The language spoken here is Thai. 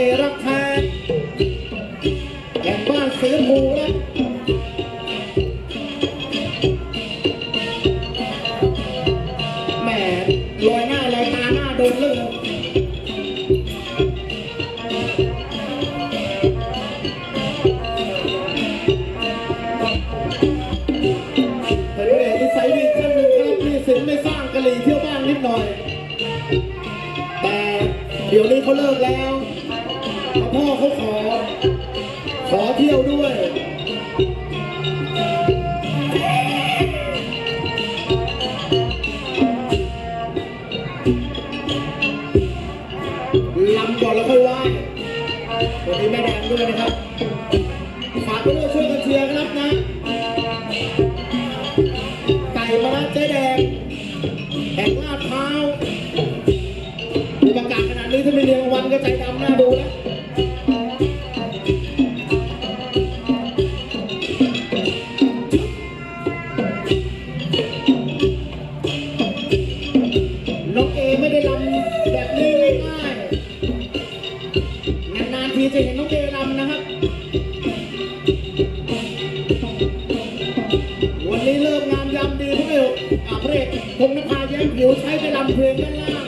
เอรักาคาแห่งบ้านเสือหูนะแหมลอยหน้าลอยตาหน้าโดนเรื่องแต่ด้ยสัยดีเครื่องหนึ่งครินไม่สร้งกะหรี่เที่ยวบ้างนิดหน่อย แต่เดี๋ยวนี้เขาเลิกแล้ว พ่อเขาขอ ขอเที่ยวด้วย ลำก่อนแล้วค่อยไหว้วันนี้แม่แดงด้วยนะครับ ฝากด้วยช่วยกันเชียร์ครับนะ ไก่มาแล้วเจ๊แดงแห่งลาดพร้าวดูประกาศขนาดนี้ถ้าไม่เรียงวันก็ใจดำหน้าดูแล ๆนานๆทีจะเห็นน้องเจนำนะครับ วันนี้เริ่มงานยามดีพระเอกอ่าพระเอกพงนภาแย้มผิวใช้ไปลำเพลงด้านล่าง